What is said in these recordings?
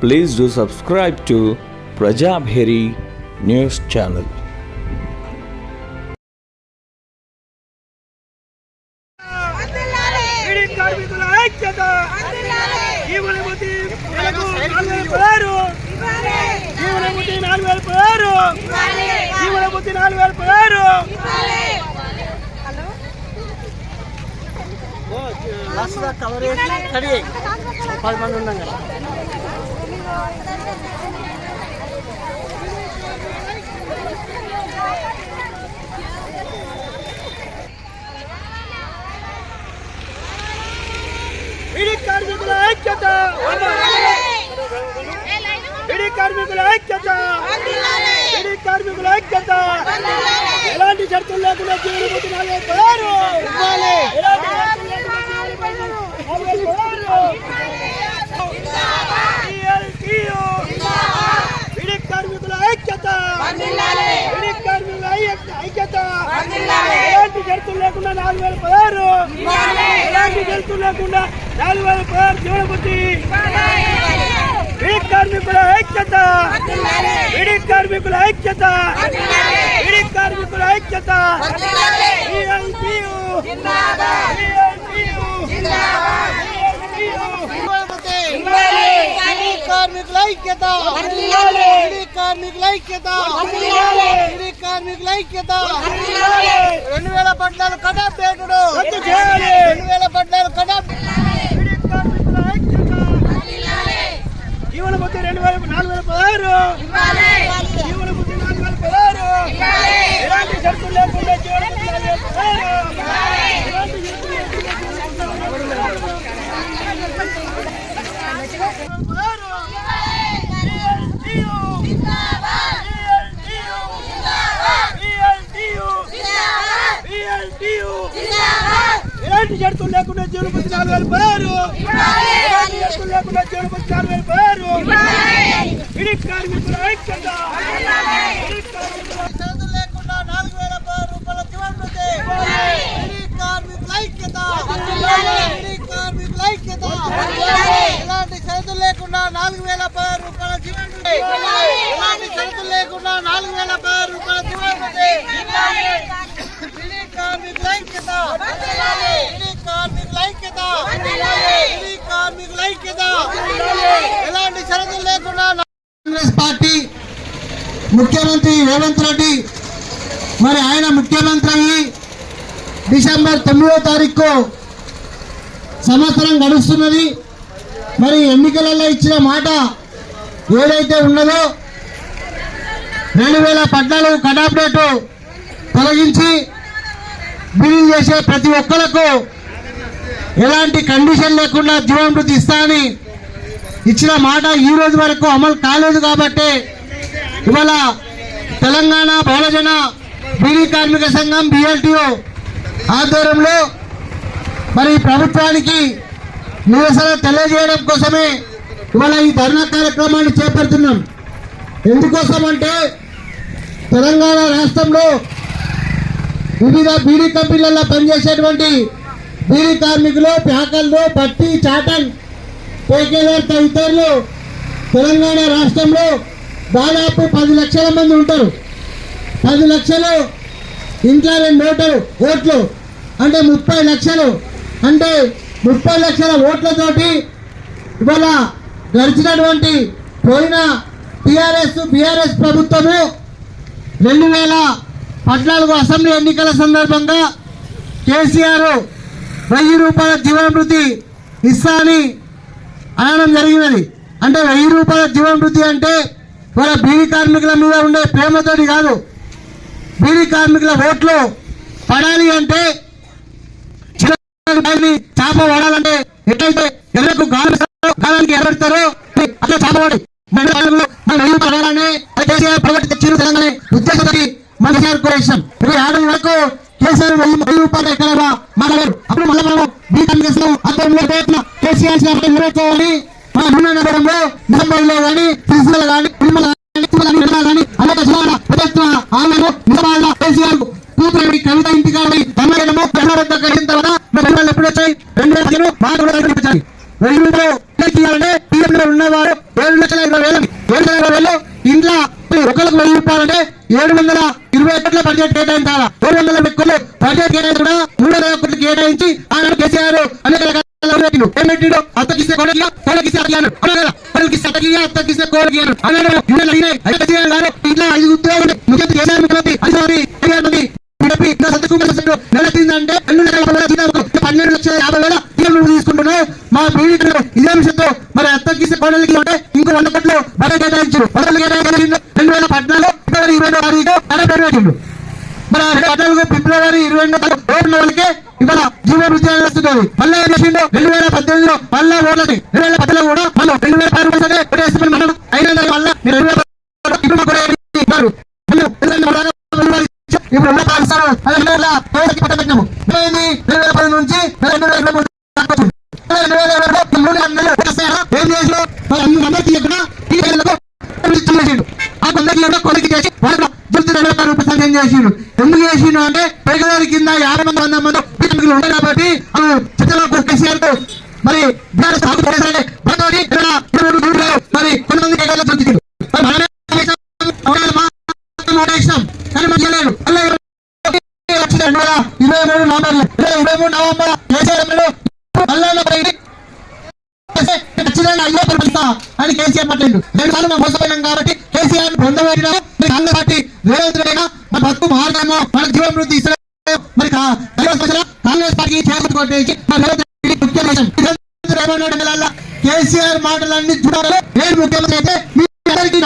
Please do subscribe to Prajabheri News Channel. Beedi కార్మికుల ఐక్యత జీవనమతి నెలకు నాలుగు వేల పదహారు జీవనమతి నాలుగు వేల పదహారు జీవనమతి నాలుగు వేల పదహారు లాస్ట్ కవర్ చేసి కడి పది మంది ఉన్నాం కదా బీడీ కార్మికుల ఐక్యత బీడీ కార్మికుల ఐక్యత బీడీ కార్మికుల ఐక్యత ఎలాంటి షరతులు లేకుండా జీవనమతి ఎలాంటి షరతులు లేకుండా జీవనమతి నాలుగు వేల పదహారు TLTU. బీడీ కార్మికుల ఐక్యత బీడీ కార్మికుల ఐక్య- ఐక్యత ఎలాంటి షరతులు లేకుండా నాలుగు వేల పదహారు షరతులు లేకుండా నాలుగు వేల పదహారు జీవనపతి బీడీ కార్మికుల ఐక్యత. బీడీ కార్మికుల ఐక్యత. బీడీ కార్మికుల ఐక్యత. కార్మికుల ఐక్యత. కార్మికుల ఐక్యత. కార్మికుల ఐక్యత. రెండు వేల రద్దు చేయాలి. రెండు వేల కార్మికుల ఐక్యత జీవనభృతి రెండు వేల నాలుగు వేల పదహారు. జీవనభృతి నాలుగు వేల పదహారు. ఎలాంటి షరతులు లేకుండా జీవనభృతి నాలుగు వేల పదహారు ఎలాంటి షరతులు లేకుండా జీవనభృతి నాలుగు వేల పదహారు. TLTU. TLTU. TLTU. షరతులు లేకుండా జీవనభృతి నాలుగు వేల ఎలాంటి షరతులు లేకుండా జీవనభృతి నాలుగు వేల పదహారు ఇడి కార్మికుల ఐక్యత. ఇడి కార్మికుల షరతులు లేకుండా నాలుగు వేల రూపాయల కార్మికుల ఐక్యత. బీడీ కార్మికుల ఐక్యత ఎలాంటి షరతులు లేకుండా నాలుగు వేల పది రూపాయల జీవనభృతి ఎలాంటి షరతులు లేకుండా నాలుగు వేల పది రూపాయల జీవనభృతి బీడీ కార్మికుల ఐక్యత బీడీ కార్మికుల ఐక్యత బీడీ కార్మికుల ఐక్యత ఎలాంటి షరతులు లేకుండా కాంగ్రెస్ పార్టీ ముఖ్యమంత్రి రేవంత్ రెడ్డి మరి ఆయన ముఖ్యమంత్రి అయ్యి డిసెంబర్ తొమ్మిదో తారీఖు సంవత్సరం గడుస్తున్నది. మరి ఎన్నికలలో ఇచ్చిన మాట ఏదైతే ఉన్నదో రెండు వేల పద్నాలుగు కటాఫ్ తొలగించి బిల్లు చేసే ప్రతి ఒక్కరకు ఎలాంటి కండిషన్ లేకుండా జీవనభృతి ఇస్తా అని ఇచ్చిన మాట ఈ రోజు వరకు అమలు కాలేదు కాబట్టి ఇవాళ తెలంగాణ బహుళజన బీడీ కార్మిక సంఘం బిఎల్టీఓ ఆధ్వర్యంలో మరి ప్రభుత్వానికి నిరసన తెలియజేయడం కోసమే ఇవాళ ఈ ధర్నా కార్యక్రమాన్ని చేపడుతున్నాం. ఎందుకోసం అంటే తెలంగాణ రాష్ట్రంలో వివిధ బీడీ కంపెనీలలో పనిచేసేటువంటి బీడీ కార్మికులు ప్యాకర్లు పట్టి చాటన్ కేకేఆర్ తదితరులు తెలంగాణ రాష్ట్రంలో దాదాపు పది లక్షల మంది ఉంటారు. పది లక్షలు ఇంట్లో రెండు ఓటరు ఓట్లు. అంటే ముప్పై లక్షలు. అంటే ముప్పై లక్షల ఓట్లతోటి ఇవాళ గడిచినటువంటి పోయిన టీఆర్ఎస్ బీఆర్ఎస్ ప్రభుత్వము రెండు వేల పద్నాలుగు అసెంబ్లీ ఎన్నికల సందర్భంగా కేసీఆర్ వెయ్యి రూపాయల జీవనభృతి ఇస్తా అని అనడం జరిగినది. అంటే వెయ్యి రూపాయల జీవనభృతి అంటే వాళ్ళ బీడీ కార్మికుల మీద ఉండే ప్రేమతోటి కాదు. బీడీ కార్మికుల ఓట్లు పడాలి అంటే చిన్న చాప పడాలంటే ఎట్లయితే ఎర్రకు గాలి గాలానికి ఎర్రెడతారో అట్లా చాప పడి పడాలని కేసీఆర్ ప్రభుత్వం తెచ్చిన తెలంగాణ ఉద్దేశంతో మన ఇరవై ఆరు వరకు కేసీఆర్ వెయ్యి వెయ్యి రూపాయలు ఎక్కడ మాట్లాడారు అప్పుడు మళ్ళీ మనం కేసీఆర్ మన నూనె నగరంలో నిజామాబాద్లో కానీ కానీ కానీ తిరుమల కానీ కానీ అనేక చోట్ల ప్రభుత్వ ఆమెను నిజామాబాద్ కేసీఆర్ కూతురు కవిత ఇంటి ఇంటికాడ తమిళము పెద్దవద్ద కలిగిన తర్వాత రెండు వేల ఎప్పుడు వచ్చాయి? రెండు వేల పదిహేను బాగా కనిపించాలి వెయ్యి రూపాయలు ఇవ్వాలంటే టీఎంలో ఉన్నవారు ఏడు లక్షల ఇరవై వేలు ఏడు లక్షల ఇరవై వేలు ఇంట్లో ఒకరికి వెయ్యి రూపాయలంటే ఏడు వందల ఇరవై కోట్ల బడ్జెట్ కేటాయించాలా? ఏడు వందల ఇరవై బడ్జెట్ కేటాయించడం మూడు వందల కోట్లు కేటాయించి ఆయన కేసీఆర్ అనేక రకాల పెట్టిండు? అత్తకిస్తే కొడకి కొడకిస్తే అడిగాను కొడకిస్తే అత్తకిస్తే కోడకి అన్నాడు ఇళ్ళు అయినాయి. కేసీఆర్ గారు ఇంట్లో ఐదు ఉద్యోగులు. ముఖ్యమంత్రి ముఖ్యమంత్రి అధికారి రెండు నెలల యాభై వేల పన్నెండు లక్షల యాభై వేల మా పీడితులు ఇదే విషయంతో మరి అత్తకిస్తే కోడలికి అంటే ఇంకో వంద కోట్లు బడ కేటాయించారు. రెండు వేల పద్నాలుగు ఫిబ్రవరి ఇరవై తారీఖు బడ మరి పద్నాలుగు ఫిబ్రవరి ఇరవై రెండు ఓట్ల వాళ్ళకి ఇవాళ జీవో వృద్ధి వస్తుంది. మళ్ళీ రెండు వేల పద్దెనిమిదిలో మళ్ళీ ఓట్లది. రెండు వేల కూడా మనం రెండు వేల పది రూపాయలు ఓటేసుకుని మనం అయినా మళ్ళీ మీరు రెండు వేల ఇప్పుడు మాకు కూడా ఇవ్వరు. మళ్ళీ ఎందుకంటే మన దాకా రెండు వేలు ఇచ్చాం. ఇప్పుడు ఉన్న పాకిస్తాన్ అది రెండు వేల పట్టబెట్టినాము ఏమైంది? రెండు వేల పది నుంచి రెండు వేల ఇరవై మూడు రెండు వేల ఇరవై మూడు నెలలు ఏం మరి అన్ని అందరికీ ఈ చేసిండు. ఆ కొందరికి కొలికి చేసి వాళ్ళకి రూపాయలు చేసిండు. ఎందుకు చేసిండు అంటే కింద యాభై మంది వంద మంది బీజేపీలు ఉన్నాయి కాబట్టి చిత్రంలో కేసీఆర్ మరి బీఆర్ఎస్ ఆకు బంధువుని ఇక్కడ ఇరవై మూడు నూరు మరి కొంతమంది కేకల్లో చూపించారు మరి మనమే చేసాం, అవునా మా ఓటేసినాం కానీ మంచి లేదు అలా వచ్చింది రెండు వేల ఇరవై మూడు నవంబర్ ఇరవై మూడు నవంబర్ కేసీఆర్ ఎమ్మెల్యే మళ్ళా బయటికి ఖచ్చితంగా అయ్యో పరిపిస్తా అని కేసీఆర్ మాట్లాడు రెండు కాబట్టి కేసీఆర్ పొందబెట్టినా కాంగ్రెస్ పార్టీ రేవంత్ మన బతుకు మారడము మన జీవనృద్ధి ఇస్తలేదు మరి కాంగ్రెస్ పార్టీ చేపట్టుకోవడానికి కేసీఆర్ మాటలన్నీ చూడాలి. నేను ముఖ్యమంత్రి అయితే మీ అందరికీ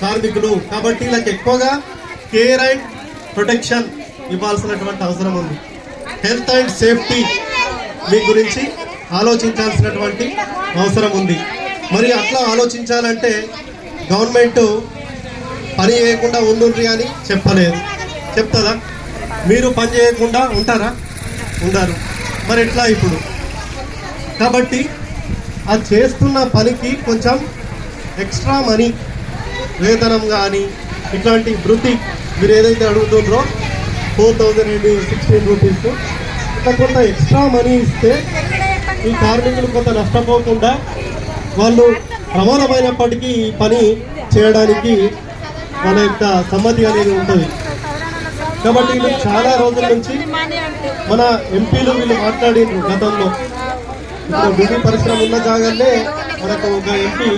కార్మికులు కాబట్టి వీళ్ళకి ఎక్కువగా కేర్ అండ్ ప్రొటెక్షన్ ఇవ్వాల్సినటువంటి అవసరం ఉంది. హెల్త్ అండ్ సేఫ్టీ మీ గురించి ఆలోచించాల్సినటువంటి అవసరం ఉంది. మరి అట్లా ఆలోచించాలంటే గవర్నమెంట్ పని చేయకుండా ఉండుండ్రి అని చెప్పలేదు. చెప్తుందా మీరు పని చేయకుండా ఉంటారా? ఉండరు. మరి ఎట్లా ఇప్పుడు? కాబట్టి ఆ చేస్తున్న పనికి కొంచెం ఎక్స్ట్రా మనీ వేతనం కానీ ఇట్లాంటి వృత్తి మీరు ఏదైతే అడుగుతుందో four thousand and sixteen rupees ఇట్లా కొంత ఎక్స్ట్రా మనీ ఇస్తే ఈ కార్మికులు కొంత నష్టపోకుండా వాళ్ళు ప్రమాదమైనప్పటికీ ఈ పని చేయడానికి వాళ్ళ యొక్క సమ్మతి అనేది ఉంటుంది. కాబట్టి వీళ్ళు చాలా రోజుల నుంచి మన ఎంపీలు వీళ్ళు మాట్లాడిండ్రు గతంలో. ఇప్పుడు బిజీ పరిశ్రమ ఉన్న జాగానే మనకు ఒక ఎంపీ